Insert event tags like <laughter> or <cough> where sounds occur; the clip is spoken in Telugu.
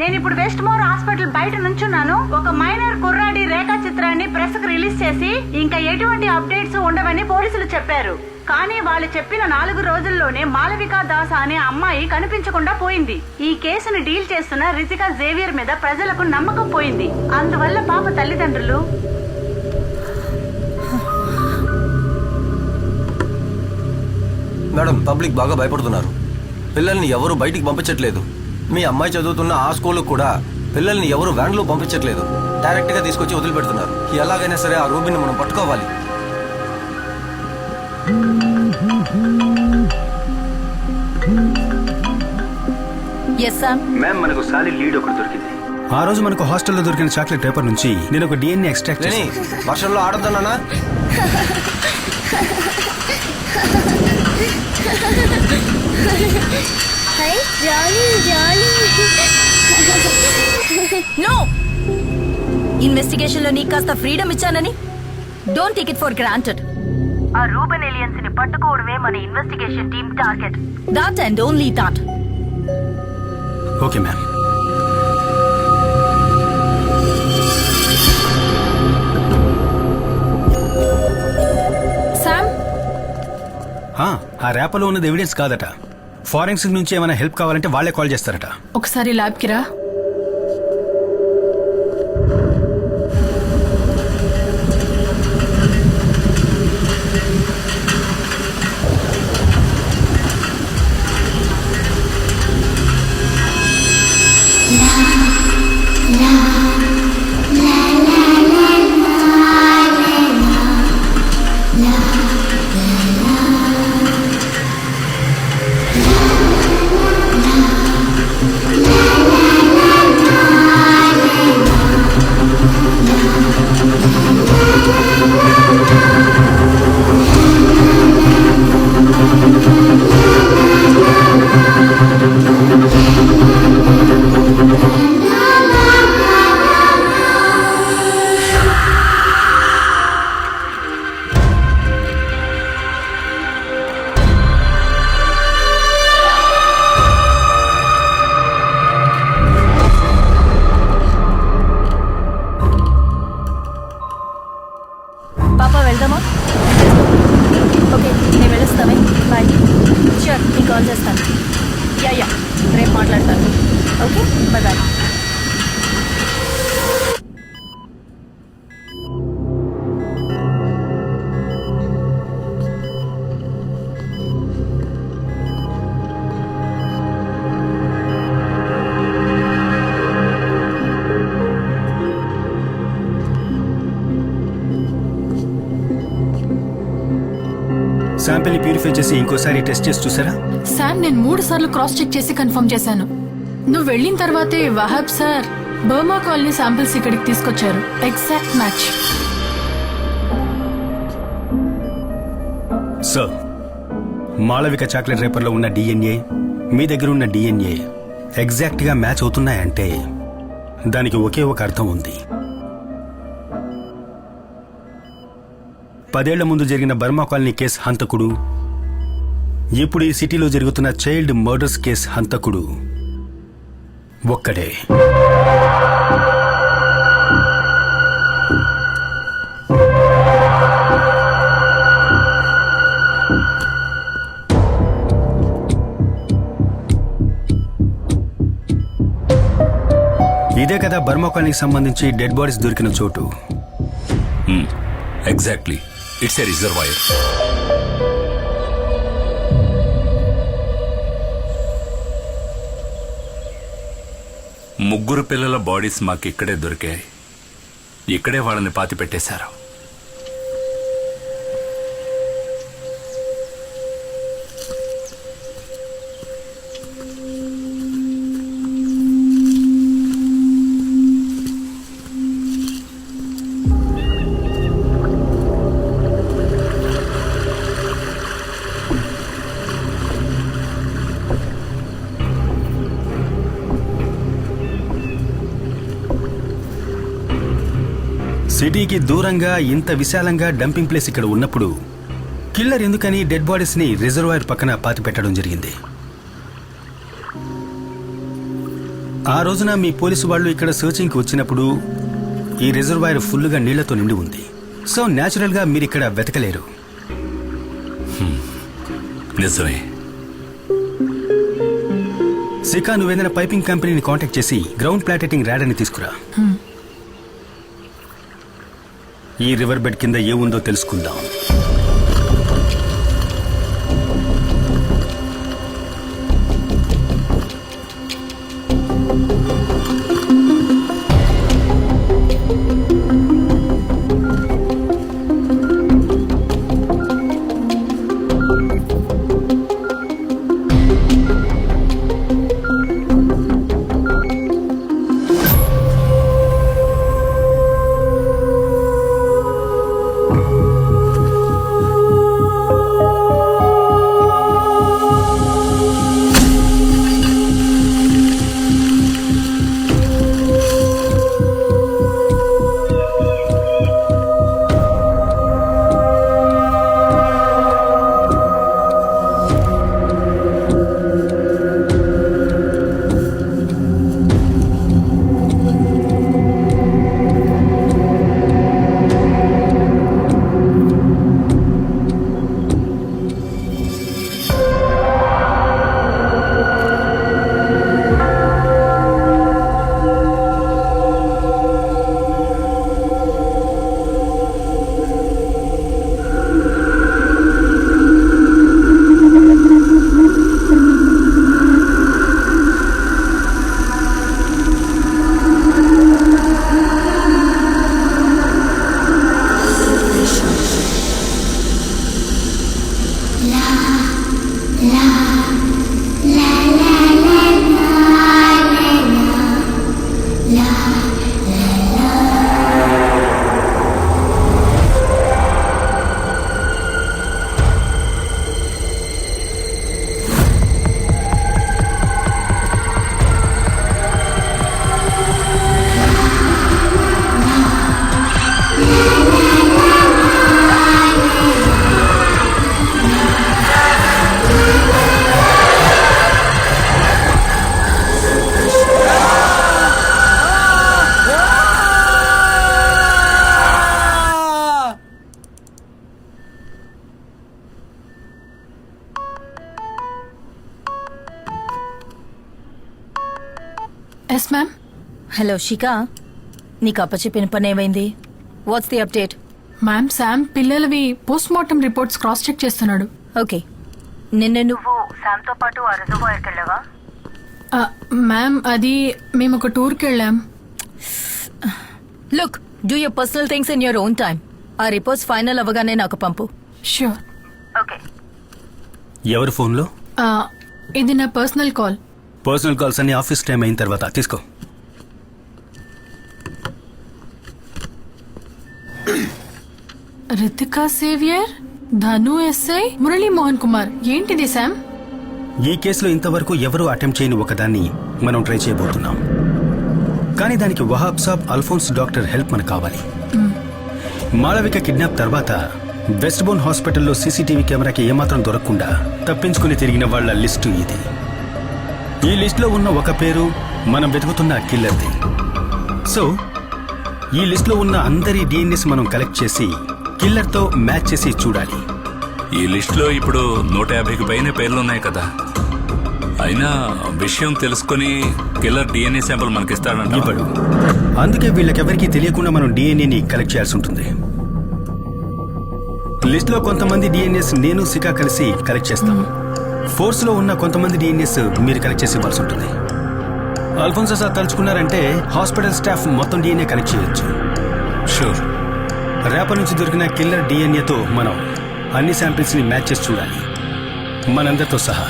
నేను ఇప్పుడు వెస్ట్ మోర్ హాస్పిటల్ బయట నుంచున్నాను. ఒక మైనర్ కుర్రాడి రేఖా చిత్రాన్ని ప్రెస్కు రిలీజ్ చేసి ఇంకా ఎటువంటి అప్డేట్స్ ఉండవని పోలీసులు చెప్పారు. కానీ వాళ్ళు చెప్పిన నాలుగు రోజుల్లోనే మాలవికా దాస్ అనే అమ్మాయి కనిపించకుండా పోయింది. ఈ కేసును డీల్ చేస్తున్న రితికా జేవియర్ మీద ప్రజలకు నమ్మకం పోయింది. అందువల్ల పాప తల్లిదండ్రులు మేడం పబ్లిక్ బాగా భయపడుతున్నారు. పిల్లల్ని ఎవరు బయటికి పంపించట్లేదు. మీ అమ్మాయి చదువుతున్న ఆ స్కూల్ కూడా పిల్లల్ని ఎవరు వ్యాన్లో పంపించట్లేదు. డైరెక్ట్గా తీసుకొచ్చి వదిలిపెడుతున్నారు. ఎలాగైనా సరే ఆ రూబిని మనం పట్టుకోవాలి. మ్యామ్ మనకు సాలిడ్ లీడ్ ఒకటి దొరికింది. ఆ రోజు మనకు హాస్టల్లో దొరికిన చాక్లెట్ పేపర్ నుంచి నేను ఒక డిఎన్ఏ ఎక్స్ట్రాక్ట్ వర్షంలో ఆడొద్దన్నా <laughs> హై జాలీ జాలీ నో ఇన్వెస్టిగేషన్లో నీకు కాస్త ఫ్రీడమ్ ఇచ్చానని don't take it for granted ఆ రూబన్ ఏలియన్స్ని పట్టుకోవడమే మన investigation team target that and only that okay ma'am Sam ఆ, ఆ ర్యాపలో ఉన్నది ఎవిడెన్స్ కాదట. ఫారెన్సిక్ నుంచి ఏమైనా హెల్ప్ కావాలంటే వాళ్ళే కాల్ చేస్తారట. ఒకసారి ల్యాబ్కి రా. చేస్తాను. Yeah yeah. రేపు మాట్లాడతాను. ఓకే? బాయ్ బాయ్ శాంపిల్ని ప్యూరిఫై చేసి ఇంకోసారి టెస్ట్ చేసి చూసారా? సార్ నేను మూడు సార్లు క్రాస్ చెక్ చేసి కన్ఫర్మ్ చేశాను. నువ్వు వెళ్ళిన తర్వాతే Wahab sir Burma colony samples ఇక్కడికి తీసుకొచ్చారు. Exact match sir Malavika chocolate రేపర్లో ఉన్న డిఎన్ఏ మీ దగ్గర ఉన్న డిఎన్ఏ ఎగ్జాక్ట్గా మ్యాచ్ అవుతున్నాయంటే దానికి ఒకే ఒక అర్థం ఉంది. పదేళ్ళ ముందు జరిగిన బర్మా కాలనీ కేసు హంతకుడు ఇప్పుడు ఈ సిటీలో జరుగుతున్న చైల్డ్ మర్డర్స్ కేసు హంతకుడు ఒక్కడే. ఇదే కదా బర్మా సంబంధించి డెడ్ బాడీస్ దొరికిన చోటు. ఎగ్జాక్ట్లీ ఇట్స్ ఎ రిజర్వాయర్ ముగ్గురు పిల్లల బాడీస్ మాకు ఇక్కడే దొరికాయి. ఇక్కడే వాళ్ళని పాతి పెట్టేశారు సిటీకి దూరంగా ఇంత విశాలంగా డంపింగ్ ప్లేస్ ఇక్కడ ఉన్నప్పుడు కిల్లర్ ఎందుకని డెడ్ బాడీస్ని రిజర్వాయర్ పక్కన పాతి పెట్టడం జరిగింది. ఆ రోజున మీ పోలీసు వాళ్ళు ఇక్కడ సర్చింగ్కి వచ్చినప్పుడు ఈ రిజర్వాయర్ ఫుల్గా నీళ్ళతో నిండి ఉంది. సో న్యాచురల్గా మీరు ఇక్కడ వెతకలేరు. నిజమే. సికా నువ్వేదైనా పైపింగ్ కంపెనీని కాంటాక్ట్ చేసి గ్రౌండ్ ప్లాటెటింగ్ ర్యాడర్ని తీసుకురా. ఈ రివర్ బెడ్ కింద ఏముందో తెలుసుకుందాం. ఎస్ మ్యామ్ హలో షికా నీకు అప్పచెప్పిన పని ఏమైంది what's the update ma'am Sam పిల్లలవి post mortem reports cross check చేస్తున్నాడు. ఓకే నిన్న నువ్వు శామ్తో పాటు ఆ రిజర్వాయర్కి వెళ్ళావా ఆ, మ్యామ్ అది మేము ఒక టూర్కి వెళ్ళాం look do your personal things in your own time ఆ రిపోర్ట్స్ ఫైనల్ అవ్వగానే నాకు పంపు. ష్యూర్ ఓకే ఎవరి ఫోన్లో? ఆ, ఇది నా పర్సనల్ కాల్ పర్సనల్ కాల్స్ అన్ని ఆఫీస్ టైం అయిన తర్వాత. తీసుకో. రితికా సేవియర్ ధను ఎస్ఐ మురళీ మోహన్ కుమార్ ఏంటిది శామ్ ఈ కేసులో ఇంతవరకు ఎవరూ అటెంప్ట్ చేయని ఒకదాన్ని మనం ట్రై చేయబోతున్నాం. కానీ దానికి Wahab sahab Alphonse doctor help మనకు కావాలి. మాళవిక కిడ్నాప్ తర్వాత వెస్ట్ బోన్ హాస్పిటల్లో సీసీటీవీ కెమెరాకి ఏమాత్రం దొరకకుండా తప్పించుకుని తిరిగిన వాళ్ళ లిస్టు ఇది. ఈ లిస్టులో ఉన్న ఒక పేరు మనం వెతుకుతున్న కిల్లర్ది. సో ఈ లిస్టులో ఉన్న అందరి డిఎన్ఎస్ మనం కలెక్ట్ చేసి కిల్లర్తో మ్యాచ్ చేసి చూడాలి. ఈ లిస్ట్లో ఇప్పుడు నూట యాభైకి పైన పేర్లున్నాయి కదా. అయినా విషయం తెలుసుకుని కిల్లర్ డిఎన్ఏ శాంపుల్ మనకిస్తాడంట ఇవ్వడు. అందుకే వీళ్ళకెవరికీ తెలియకుండా మనం డిఎన్ఏని కలెక్ట్ చేయాల్సి ఉంటుంది. లిస్ట్లో కొంతమంది డిఎన్ఎస్ నేను సికా కలిసి కలెక్ట్ చేస్తాం. ఫోర్స్లో ఉన్న కొంతమంది డిఎన్ఎస్ మీరు కలెక్ట్ చేసి ఇవ్వాల్సి ఉంటుంది. అల్ఫోన్సో సార్ తలుచుకున్నారంటే హాస్పిటల్ స్టాఫ్ మొత్తం డిఎన్ఏ కలెక్ట్ చేయొచ్చు. షూర్ రేపటి నుంచి దొరికిన కిల్లర్ డిఎన్ఏతో మనం అన్ని శాంపిల్స్ని మ్యాచ్ చేసి చూడాలి. మనందరితో సహా.